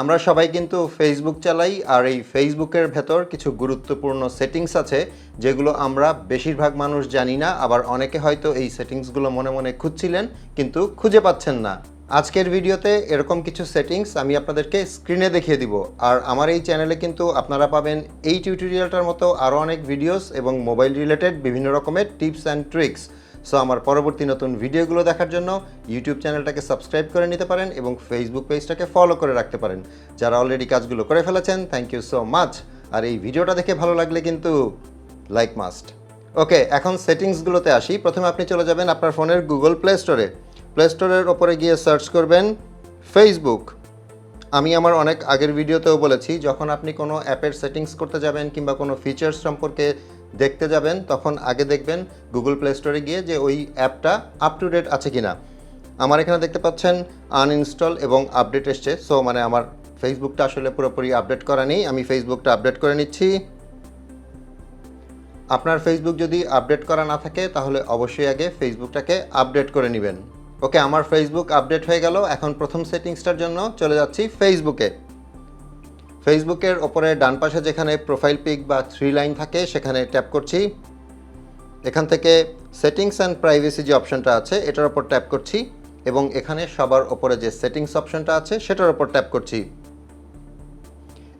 আমরা সবাই কিন্তু ফেসবুক চালাই আর এই ফেসবুকের ভেতর কিছু গুরুত্বপূর্ণ সেটিংস আছে, যেগুলো আমরা বেশিরভাগ মানুষ জানি না, আবার অনেকে হয়তো এই সেটিংসগুলো মনে মনে খুঁজছিলেন, কিন্তু খুঁজে পাচ্ছেন না। আজকের ভিডিওতে এরকম কিছু সেটিংস আমি আপনাদেরকে স্ক্রিনে দেখিয়ে দিব। আর আমার এই চ্যানেলে কিন্তু আপনারা পাবেন এই টিউটোরিয়ালটার মতো আরও অনেক ভিডিওস এবং মোবাইল রিলেটেড বিভিন্ন রকমের টিপস অ্যান্ড ট্রিক্স সো আমার পরবর্তী নতুন ভিডিওগুলো দেখার জন্য ইউটিউব চ্যানেলটাকে সাবস্ক্রাইব করে নিতে পারেন এবং ফেসবুক পেজটাকে ফলো করে রাখতে পারেন। যারা অলরেডি কাজগুলো করে ফেলেছেন থ্যাংক ইউ সো মাচ আর এই ভিডিওটা দেখে ভালো লাগলে কিন্তু লাইক মাস্ট ওকে এখন সেটিংসগুলোতে আসি। প্রথমে আপনি চলে যাবেন আপনার ফোনের গুগল প্লে স্টোরে প্লে স্টোরের ওপরে গিয়ে সার্চ করবেন ফেসবুক আমি আমার অনেক আগের ভিডিওতেও বলেছি, যখন আপনি কোনো অ্যাপের সেটিংস করতে যাবেন কিংবা কোনো ফিচার্স সম্পর্কে দেখতে যাবেন, তখন আগে দেখবেন গুগল প্লে স্টোরে গিয়ে যে ওই অ্যাপটা আপ টু ডেট আছে কিনা। আমার এখানে দেখতে পাচ্ছেন আনইনস্টল এবং আপডেট এসছে। সো মানে আমার ফেসবুকটা আসলে পুরোপুরি আপডেট করা নেই। আমি ফেসবুকটা আপডেট করে নিচ্ছি। আপনার ফেসবুক যদি আপডেট করা না থাকে, তাহলে অবশ্যই আগে ফেসবুকটাকে আপডেট করে নেবেন। ওকে আমার ফেসবুক আপডেট হয়ে গেল। এখন প্রথম সেটিংসটার জন্য চলে যাচ্ছি ফেসবুকে ফেসবুকের ওপরে ডান পাশে যেখানে প্রোফাইল পিক বা থ্রি লাইন থাকে, সেখানে ট্যাপ করছি। এখান থেকে সেটিংস অ্যান্ড প্রাইভেসি যে অপশনটা আছে, এটার ওপর ট্যাপ করছি এবং এখানে সবার ওপরে যে সেটিংস অপশনটা আছে, সেটার ওপর ট্যাপ করছি।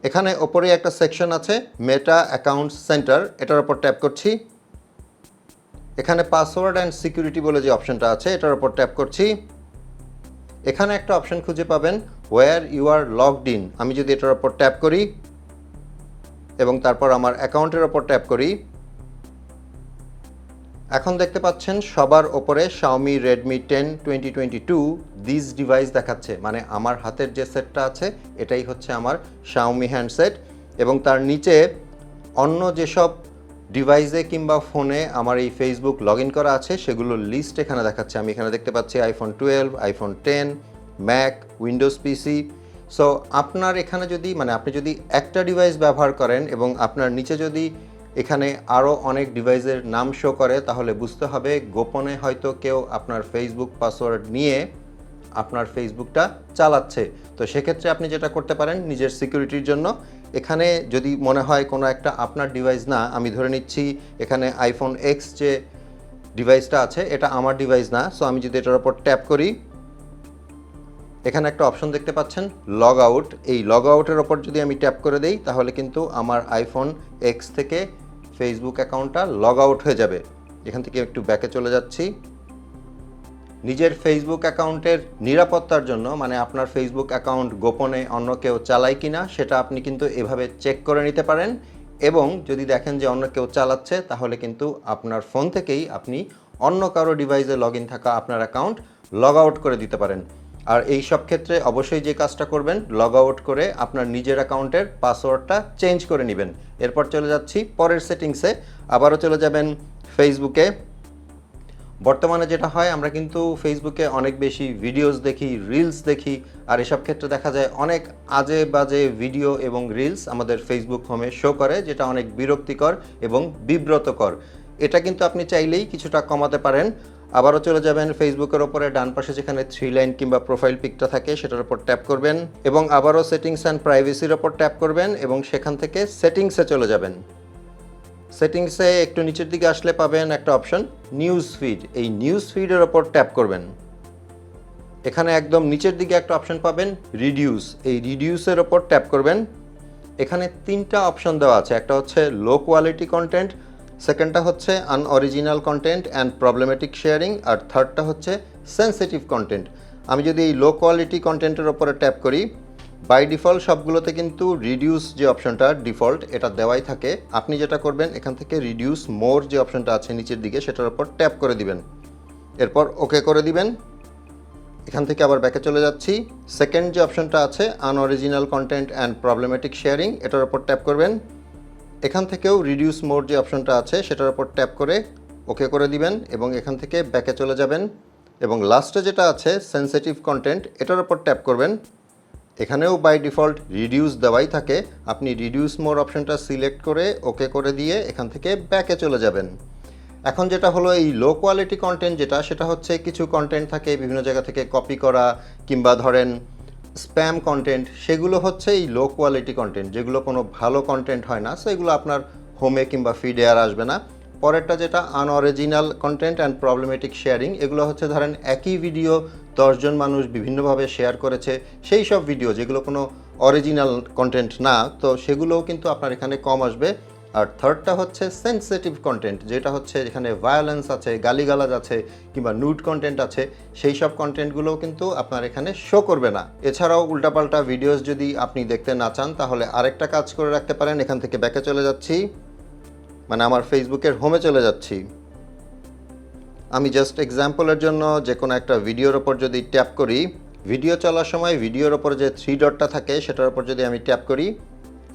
এখানে ওপরে একটা সেকশন আছে মেটা অ্যাকাউন্ট সেন্টার এটার ওপর ট্যাপ করছি। এখানে পাসওয়ার্ড অ্যান্ড সিকিউরিটি বলে যে অপশনটা আছে, এটার ওপর ট্যাপ করছি। এখানে একটা অপশন খুঁজে পাবেন where you are logged in আমি যদি এটার ওপর ট্যাপ করি, এবং তারপর আমার অ্যাকাউন্টের ওপর ট্যাপ করি, এখন দেখতে পাচ্ছেন সবার ওপরে Xiaomi Redmi ten twenty twenty two this device দেখাচ্ছে। মানে আমার হাতের যে সেটটা আছে, এটাই হচ্ছে আমার শাওমি হ্যান্ডসেট এবং তার নিচে অন্য যেসব ডিভাইসে কিংবা ফোনে আমার এই ফেসবুক লগ ইন করা আছে সেগুলোর লিস্ট এখানে দেখাচ্ছে। আমি এখানে দেখতে পাচ্ছি iPhone twelve iPhone ten Mac Windows PC so আপনার এখানে যদি মানে আপনি যদি একটা ডিভাইস ব্যবহার করেন এবং আপনার নিচে যদি এখানে আরও অনেক ডিভাইসের নাম শো করে, তাহলে বুঝতে হবে গোপনে হয়তো কেউ আপনার ফেসবুক পাসওয়ার্ড নিয়ে আপনার ফেসবুকটা চালাচ্ছে। তো সেক্ষেত্রে আপনি যেটা করতে পারেন নিজের সিকিউরিটির জন্য, এখানে যদি মনে হয় কোনো একটা আপনার ডিভাইস না, আমি ধরে নিচ্ছি এখানে আইফোন এক্স যে ডিভাইসটা আছে, এটা আমার ডিভাইস না সো আমি যদি এটার ওপর ট্যাপ করি এখানে একটা অপশন দেখতে পাচ্ছেন লগ আউট এই লগ আউটের ওপর যদি আমি ট্যাপ করে দেই, তাহলে কিন্তু আমার আইফোন এক্স থেকে ফেসবুক অ্যাকাউন্টটা লগ আউট হয়ে যাবে। এখান থেকে একটু ব্যাকে চলে যাচ্ছি। নিজের ফেসবুক অ্যাকাউন্টের নিরাপত্তার জন্য মানে আপনার ফেসবুক অ্যাকাউন্ট গোপনে অন্য কেউ চালায় কি না সেটা আপনি কিন্তু এভাবে চেক করে নিতে পারেন। এবং যদি দেখেন যে অন্য কেউ চালাচ্ছে, তাহলে কিন্তু আপনার ফোন থেকেই আপনি অন্য কারও ডিভাইসে লগ ইন থাকা আপনার অ্যাকাউন্ট লগ আউট করে দিতে পারেন। আর এই সব ক্ষেত্রে অবশ্যই যে কাজটা করবেন লগ আউট করে আপনার নিজের অ্যাকাউন্টের পাসওয়ার্ডটা চেঞ্জ করে নেবেন। এরপর চলে যাচ্ছি পরের সেটিংসে। আবারও চলে যাবেন ফেসবুকে বর্তমানে যেটা হয়, আমরা কিন্তু ফেসবুকে অনেক বেশি ভিডিওস দেখি রিলস দেখি, আর এসব ক্ষেত্রে দেখা যায় অনেক আজে বাজে ভিডিও এবং রিলস আমাদের ফেসবুক হোমে শো করে, যেটা অনেক বিরক্তিকর এবং বিব্রতকর। এটা কিন্তু আপনি চাইলেই কিছুটা কমাতে পারেন। আবারও চলে যাবেন ফেসবুকের ওপরে, ডান পাশে যেখানে থ্রি লাইন কিংবা প্রোফাইল পিকটা থাকে, সেটার উপর ট্যাপ করবেন এবং আবারও সেটিংস অ্যান্ড প্রাইভেসির ওপর ট্যাপ করবেন এবং সেখান থেকে সেটিংসে চলে যাবেন। সেটিংসে একটু নিচের দিকে আসলে পাবেন একটা অপশন নিউজ ফিড এই নিউজ ফিডের ওপর ট্যাপ করবেন। এখানে একদম নিচের দিকে একটা অপশন পাবেন রিডিউস এই রিডিউসের ওপর ট্যাপ করবেন। এখানে তিনটা অপশন দেওয়া আছে, একটা হচ্ছে লো কোয়ালিটি কন্টেন্ট সেকেন্ডটা হচ্ছে unoriginal content and problematic sharing আর থার্ডটা হচ্ছে সেন্সিটিভ কন্টেন্ট আমি যদি এই লো কোয়ালিটি কন্টেন্টের ওপরে ট্যাপ করি বাই ডিফল্ট সবগুলোতে কিন্তু রিডিউস যে অপশনটা ডিফল্ট এটা দেওয়াই থাকে। আপনি যেটা করবেন, এখান থেকে রিডিউস মোর যে অপশনটা আছে নিচের দিকে, সেটার ওপর ট্যাপ করে দিবেন। এরপর ওকে করে দিবেন। এখান থেকে আবার ব্যাকে চলে যাচ্ছি। সেকেন্ড যে অপশনটা আছে unoriginal content and problematic sharing এটার ওপর ট্যাপ করবেন। এখান থেকেও রিডিউস মোড যে অপশনটা আছে, সেটার উপর ট্যাপ করে ওকে করে দিবেন এবং এখান থেকে ব্যাকে চলে যাবেন। এবং লাস্টে যেটা আছে সেন্সিটিভ কন্টেন্ট এটার উপর ট্যাপ করবেন। এখানেও বাই ডিফল্ট রিডিউস দেওয়াই থাকে। আপনি রিডিউস মোর অপশনটা সিলেক্ট করে ওকে করে দিয়ে এখান থেকে ব্যাকে চলে যাবেন। এখন যেটা হলো এই লো কোয়ালিটি কন্টেন্ট যেটা, সেটা হচ্ছে কিছু কন্টেন্ট থাকে বিভিন্ন জায়গা থেকে কপি করা কিংবা ধরেন স্প্যাম কন্টেন্ট সেগুলো হচ্ছে এই লো কোয়ালিটি কন্টেন্ট যেগুলো কোনো ভালো কন্টেন্ট হয় না, সেগুলো আপনার হোমে কিংবা ফিডে আর আসবে না। পরেরটা যেটা unoriginal content and problematic sharing এগুলো হচ্ছে ধরেন একই ভিডিও দশজন মানুষ বিভিন্নভাবে শেয়ার করেছে, সেই সব ভিডিও যেগুলো কোনো অরিজিনাল কন্টেন্ট না, তো সেগুলোও কিন্তু আপনার এখানে কম আসবে। আর থার্ডটা হচ্ছে সেন্সিটিভ কন্টেন্ট যেটা হচ্ছে যেখানে ভায়োলেন্স আছে, গালিগালাজ আছে কিংবা নুড কন্টেন্ট আছে, সেই সব কন্টেন্টগুলোও কিন্তু আপনার এখানে শো করবে না। এছাড়াও উল্টাপাল্টা ভিডিওস যদি আপনি দেখতে না চান, তাহলে আরেকটা কাজ করে রাখতে পারেন। এখান থেকে ব্যাকে চলে যাচ্ছি। মানে আমার ফেসবুকের হোমে চলে যাচ্ছি। আমি জাস্ট এক্সাম্পলের জন্য যে কোনো একটা ভিডিওর ওপর যদি ট্যাপ করি ভিডিও চলার সময় ভিডিওর ওপর যে থ্রি ডটটা থাকে, সেটার ওপর যদি আমি ট্যাপ করি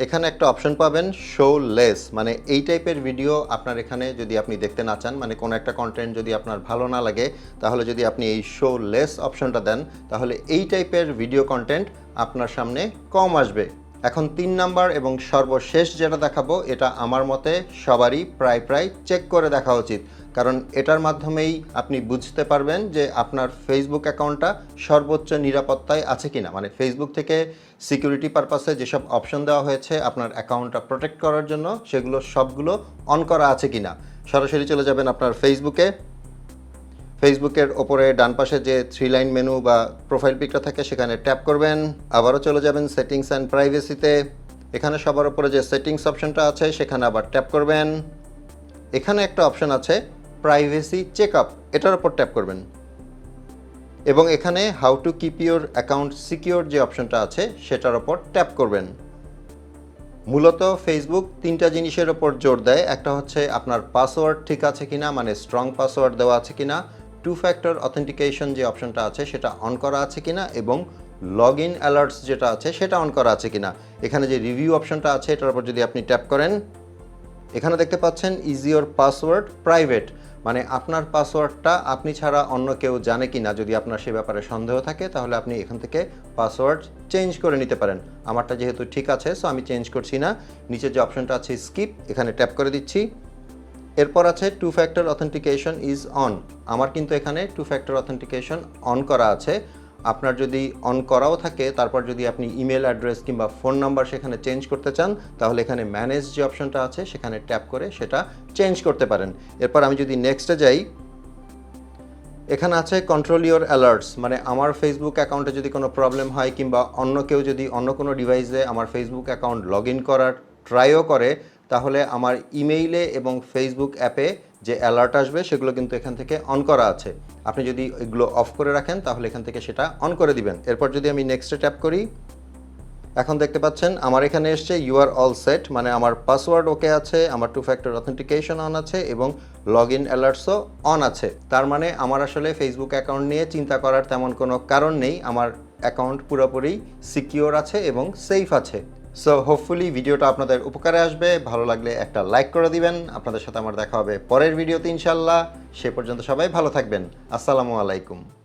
এখানে একটা অপশন পাবেন শো লেস মানে এই টাইপের ভিডিও আপনার এখানে যদি আপনি দেখতে না চান মানে কোনো একটা কন্টেন্ট যদি আপনার ভালো না লাগে, তাহলে যদি আপনি এই শো লেস অপশনটা দেন, তাহলে এই টাইপের ভিডিও কন্টেন্ট আপনার সামনে কম আসবে। এখন তিন নাম্বার এবং সর্বশেষ যেটা দেখাবো, এটা আমার মতে সবারই প্রায় প্রায় চেক করে দেখা উচিত। কারণ এটার মাধ্যমেই আপনি বুঝতে পারবেন যে আপনার ফেসবুক অ্যাকাউন্টটা সর্বোচ্চ নিরাপত্তায় আছে কিনা। মানে ফেসবুক থেকে সিকিউরিটি পারপাসে যেসব অপশন দেওয়া হয়েছে, আপনার অ্যাকাউন্টটা প্রোটেক্ট করার জন্য সেগুলো সবগুলো অন করা আছে কিনা। সরাসরি চলে যাবেন আপনার ফেসবুকে ফেসবুকের ওপরে ডান পাশে যে থ্রি লাইন মেনু বা প্রোফাইল পিকটা থাকে, সেখানে ট্যাপ করবেন। আবারও চলে যাবেন সেটিংস অ্যান্ড প্রাইভেসিতে এখানে সবার ওপরে যে সেটিংস অপশনটা আছে, সেখানে আবার ট্যাপ করবেন। এখানে একটা অপশন আছে প্রাইভেসি চেক আপ এটার ওপর ট্যাপ করবেন। এবং এখানে how to keep your account secure যে অপশনটা আছে, সেটার ওপর ট্যাপ করবেন। মূলত ফেসবুক তিনটা জিনিসের ওপর জোর দেয়। একটা হচ্ছে আপনার পাসওয়ার্ড ঠিক আছে কিনা মানে স্ট্রং পাসওয়ার্ড দেওয়া আছে কিনা। টু ফ্যাক্টর অথেন্টিকেশন যে অপশনটা আছে, সেটা অন করা আছে কিনা এবং লগ ইন অ্যালার্টস যেটা আছে, সেটা অন করা আছে কিনা। এখানে যে রিভিউ অপশনটা আছে, এটার উপর যদি আপনি ট্যাপ করেন, এখানে দেখতে পাচ্ছেন ইজ ইয়োর পাসওয়ার্ড প্রাইভেট মানে আপনার পাসওয়ার্ডটা আপনি ছাড়া অন্য কেউ জানে কি না যদি আপনার সে ব্যাপারে সন্দেহ থাকে, তাহলে আপনি এখান থেকে পাসওয়ার্ড চেঞ্জ করে নিতে পারেন। আমারটা যেহেতু ঠিক আছে সো আমি চেঞ্জ করছি না। নিচে যে অপশনটা আছে স্কিপ এখানে ট্যাপ করে দিচ্ছি। এরপর আছে two factor authentication is on আমার কিন্তু এখানে টু ফ্যাক্টর অথেন্টিকেশন অন করা আছে। আপনার যদি অন করাও থাকে, তারপর যদি আপনি ইমেল অ্যাড্রেস কিংবা ফোন নাম্বার সেখানে চেঞ্জ করতে চান, তাহলে এখানে ম্যানেজ যে অপশনটা আছে, সেখানে ট্যাপ করে সেটা চেঞ্জ করতে পারেন। এরপর আমি যদি নেক্সটে যাই, এখানে আছে কন্ট্রোল ইওর অ্যালার্টস মানে আমার ফেসবুক অ্যাকাউন্টে যদি কোনো প্রবলেম হয় কিংবা অন্য কেউ যদি অন্য কোনো ডিভাইসে আমার ফেসবুক অ্যাকাউন্ট লগ ইন করার ট্রাইও করে তাহলে আমার ইমেইলে এবং ফেসবুক অ্যাপে যে অ্যালার্ট আসবে সেগুলো কিন্তু এখান থেকে অন করা আছে। আপনি যদি এগুলো অফ করে রাখেন, তাহলে এখান থেকে সেটা অন করে দিবেন। এরপর যদি আমি নেক্সটে ট্যাপ করি, এখন দেখতে পাচ্ছেন আমার এখানে এসছে ইউ আর অল সেট মানে আমার পাসওয়ার্ড ওকে আছে, আমার টু ফ্যাক্টর অথেন্টিকেশন অন আছে এবং লগ ইন অ্যালার্টসও অন আছে। তার মানে আমার আসলে ফেসবুক অ্যাকাউন্ট নিয়ে চিন্তা করার তেমন কোনো কারণ নেই। আমার অ্যাকাউন্ট পুরোপুরি সিকিওর আছে এবং সেফ আছে। সো হোপফুলি ভিডিওটা আপনাদের উপকারে আসবে। ভালো লাগলে একটা লাইক করে দিবেন। আপনাদের সাথে আমার দেখা হবে পরের ভিডিওতে ইনশাল্লাহ সে পর্যন্ত সবাই ভালো থাকবেন। আসসালামু আলাইকুম।